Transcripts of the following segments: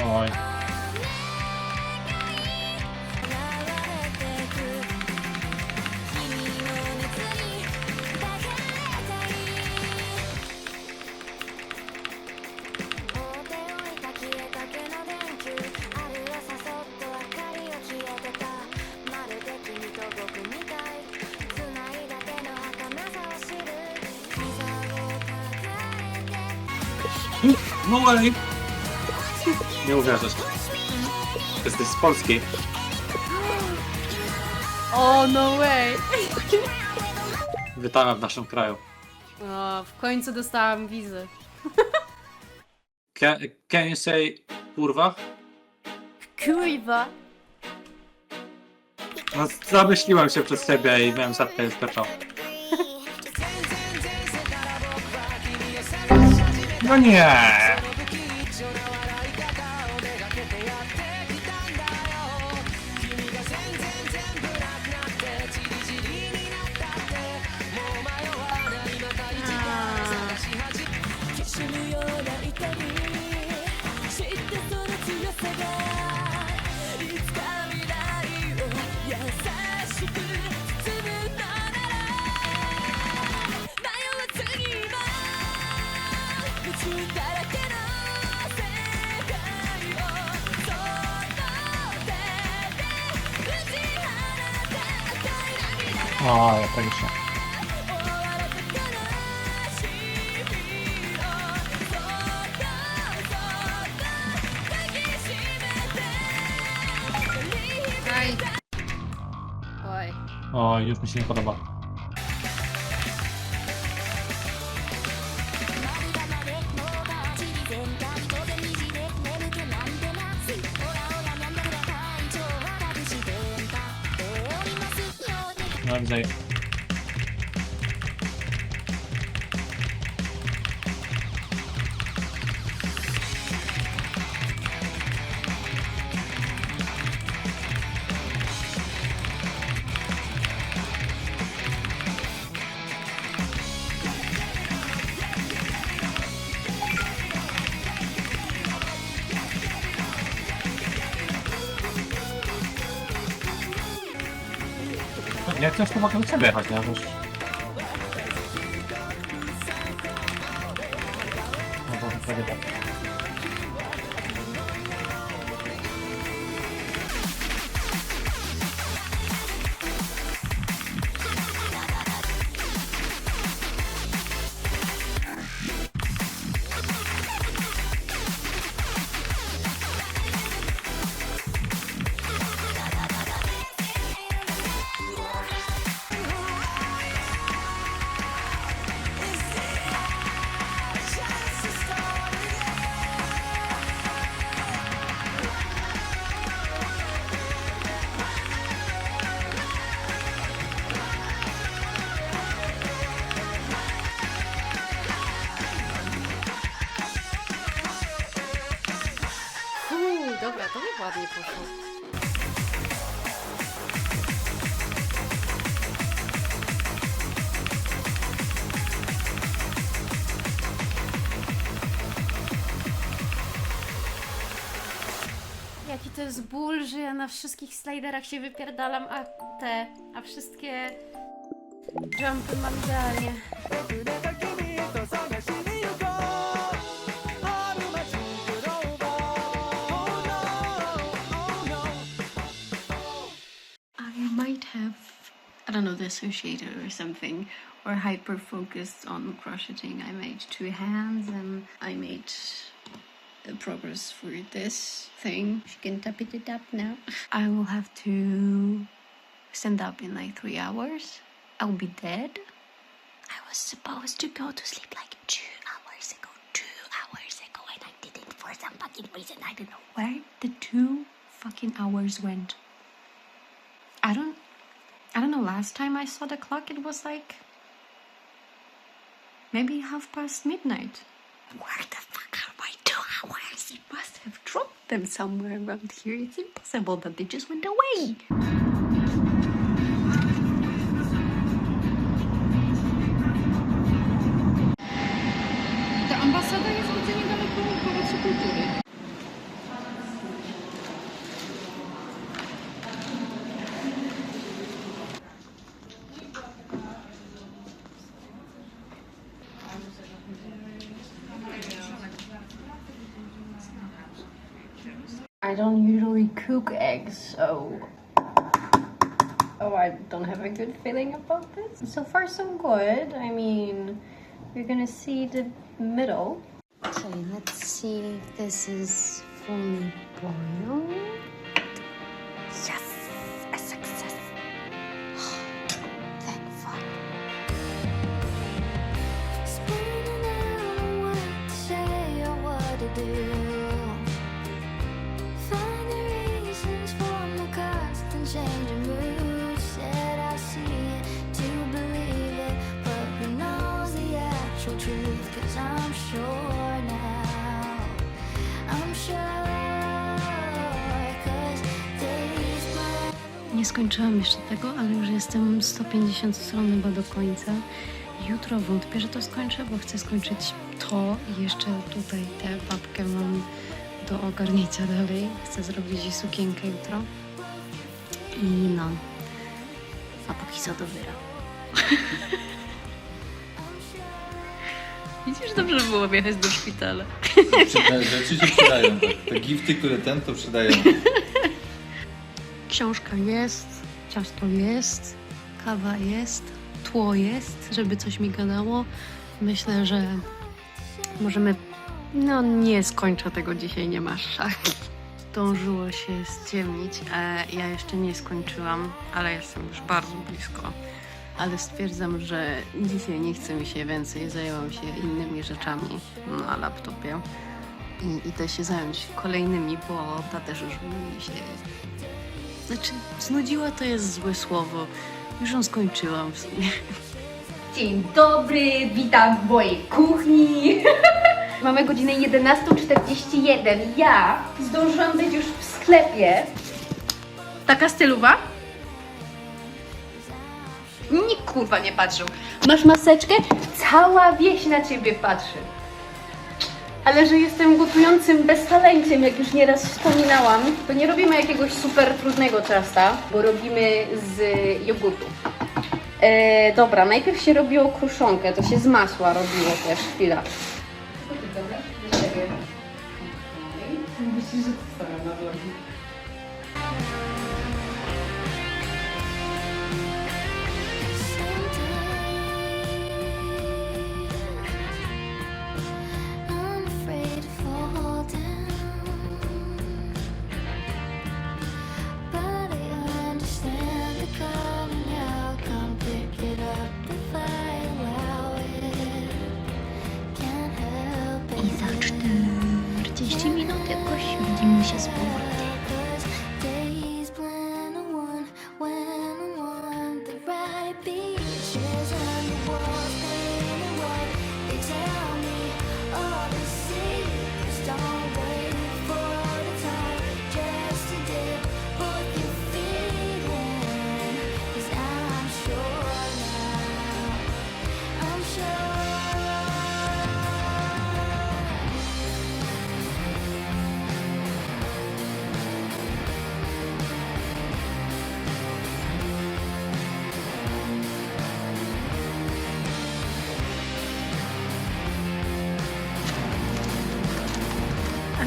Oj. No way! Nie uwierzysz. Jesteś z Polski. O, no way! Witamy w naszym kraju. O, w końcu dostałam wizę. Can, can you say kurwa? Kurwa! No, zamyśliłem się przez siebie i miałem zatkę z No nie! O, ja tak się. Aj. Oj. O, już mi się nie podoba. No widzę. Ja też tu mogę do ciebie jechać, nie? Ładnie poszło. Jaki to jest ból, że ja na wszystkich sliderach się wypierdalam, a te, a wszystkie jumpy mam idealnie. Don't know, dissociated or something, or hyper focused on crocheting. I made two hands and I made the progress for this thing. She can tap it up now. I will have to stand up in like three hours. I'll be dead. I was supposed to go to sleep like two hours ago. Two hours ago, and I didn't for some fucking reason. I don't know where the two fucking hours went. I don't I don't know last time I saw the clock it was like maybe half past midnight. Where the fuck are my two hours? It must have dropped them somewhere around here. It's impossible that they just went away. I don't usually cook eggs, so. Oh, I don't have a good feeling about this. So far, so good. I mean, we're gonna see the middle. Okay, let's see if this is fully boiled. Yes! Nie skończyłam jeszcze tego, ale już jestem 150 stron chyba do końca. Jutro wątpię, że to skończę, bo chcę skończyć to i jeszcze tutaj tę papkę mam do ogarnięcia dalej. Chcę zrobić jej sukienkę jutro. I no, a póki co to wyra. Widzisz, dobrze było wjechać do szpitala. Przyda- Rzeczy się przydają. Tak. Te gifty, które ten, to przydają. Książka jest, ciasto jest, kawa jest, tło jest, żeby coś mi gadało. Myślę, że możemy. No, nie skończę tego dzisiaj, nie masz szak. Zdążyło się ściemnić. E, ja jeszcze nie skończyłam, ale jestem już bardzo blisko. Ale stwierdzam, że dzisiaj nie chce mi się więcej. Zajęłam się innymi rzeczami na laptopie. I idę się zająć kolejnymi, bo ta też już mi się znaczy, znudziła to jest złe słowo. Już ją skończyłam w sumie. Dzień dobry, witam w mojej kuchni. Mamy godzinę 11.41. Ja zdążyłam być już w sklepie. Taka stylowa? Nikt kurwa nie patrzył. Masz maseczkę? Cała wieś na ciebie patrzy. Ale że jestem gotującym beztalenciem, jak już nieraz wspominałam, to nie robimy jakiegoś super trudnego ciasta, bo robimy z jogurtu. E, dobra, najpierw się robiło kruszonkę, to się z masła robiło też, chwila. I'm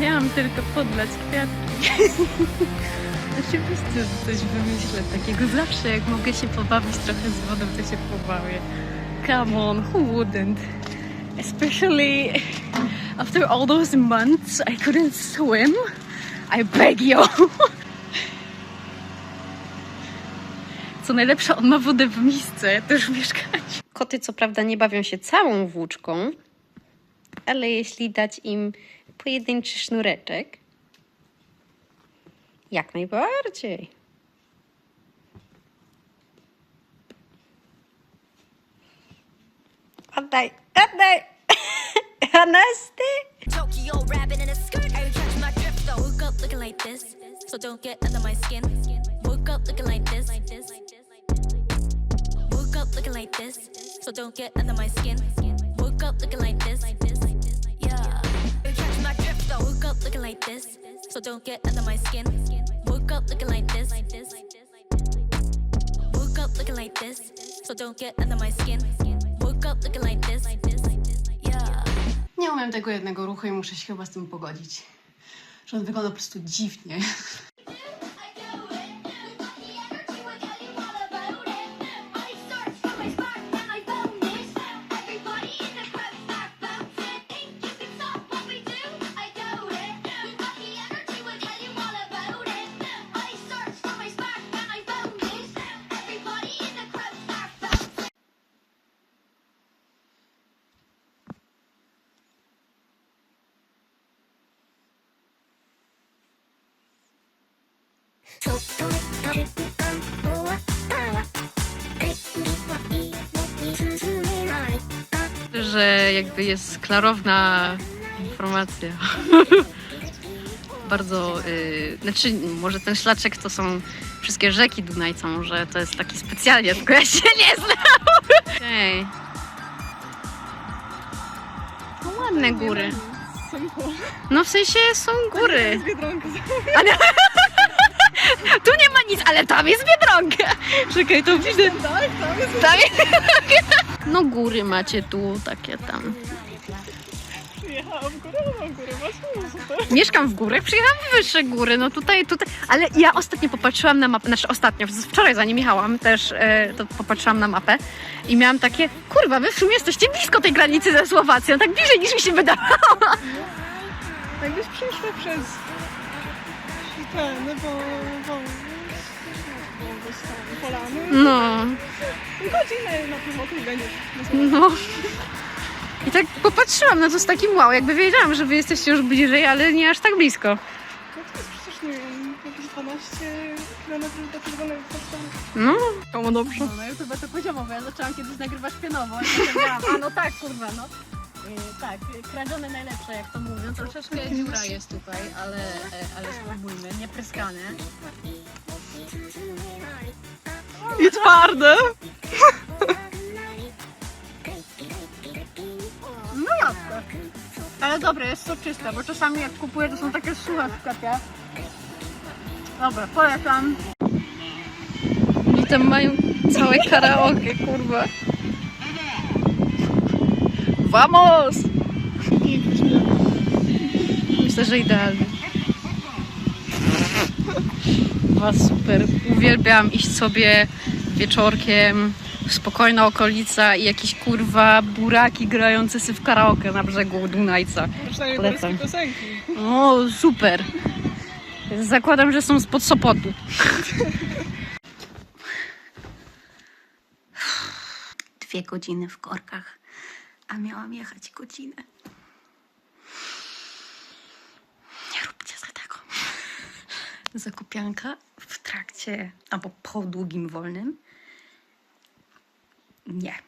miałam tylko podlać kwiatki. Oczywiście, że coś wymyślę takiego. Zawsze jak mogę się pobawić trochę z wodą, to się pobawię. Come on, who wouldn't? Especially after all those months I couldn't swim. I beg you. Co najlepsze, on ma wodę w misce, też mieszkać. Koty co prawda nie bawią się całą włóczką, ale jeśli dać im pojedynczy sznureczek, jak najbardziej. Oddaj, oddaj! Anasty! Tokyo rabbit in a skirt. Are you catching my drift though? Woke up looking like this, so don't get under my skin. Woke up looking like this. Woke up looking like this, so don't get under my skin. Woke up looking like this. Catching my drift though? Woke up looking like this, so don't get under my skin. Woke up looking like this. Woke up looking like this, so don't get under my skin. Woke up looking like this. Nie umiem tego jednego ruchu i muszę się chyba z tym pogodzić. że on wygląda po prostu dziwnie. Że jakby jest klarowna informacja. Bardzo, y, znaczy może ten szlaczek to są wszystkie rzeki Dunajcą, że to jest taki specjalnie, tylko ja się nie znam. Ej. No ładne góry. No w sensie są góry. Ale... Tu nie ma nic, ale tam jest Biedronka. Czekaj, to widzę. Tam jest No góry macie tu, takie tam. Przyjechałam w górę, górę, właśnie, super. Mieszkam w górach, przyjechałam w wyższe góry, no tutaj, tutaj, ale ja ostatnio popatrzyłam na mapę, znaczy ostatnio, wczoraj zanim jechałam też, e, to popatrzyłam na mapę i miałam takie, kurwa, wy w sumie jesteście blisko tej granicy ze Słowacją, tak bliżej niż mi się wydawało. Jakbyś przeszła przez ten, bo, bo, bo są polany, No, godzinę na i będziesz. no. I tak popatrzyłam na to z takim wow, jakby wiedziałam, że wy jesteście już bliżej, ale nie aż tak blisko. No to jest przecież, nie wiem, jakieś 12 km do czerwonego. No, Komu dobrze? No, na YouTube to poziomowo. Ja zaczęłam kiedyś nagrywać pionowo i potem miałam, a no tak, kurwa, no. Yy, tak, kradzione najlepsze, jak to mówią. Troszeczkę dziura jest tutaj, ale, e, ale spróbujmy, nie pryskane. I twarde! No jasne. Ale dobre, jest to czyste, bo czasami jak kupuję, to są takie suche w sklepie. Dobra, polecam. I tam mają całe karaoke, kurwa. Vamos! Myślę, że idealnie. Was super. Uwielbiam iść sobie wieczorkiem w spokojna okolica i jakieś kurwa buraki grające sobie w karaoke na brzegu Dunajca. Polecam. polskie piosenki. O, super. Zakładam, że są spod Sopotu. Dwie godziny w korkach, a miałam jechać godzinę. Nie róbcie za tego. Zakupianka w trakcie albo po długim wolnym. Nie.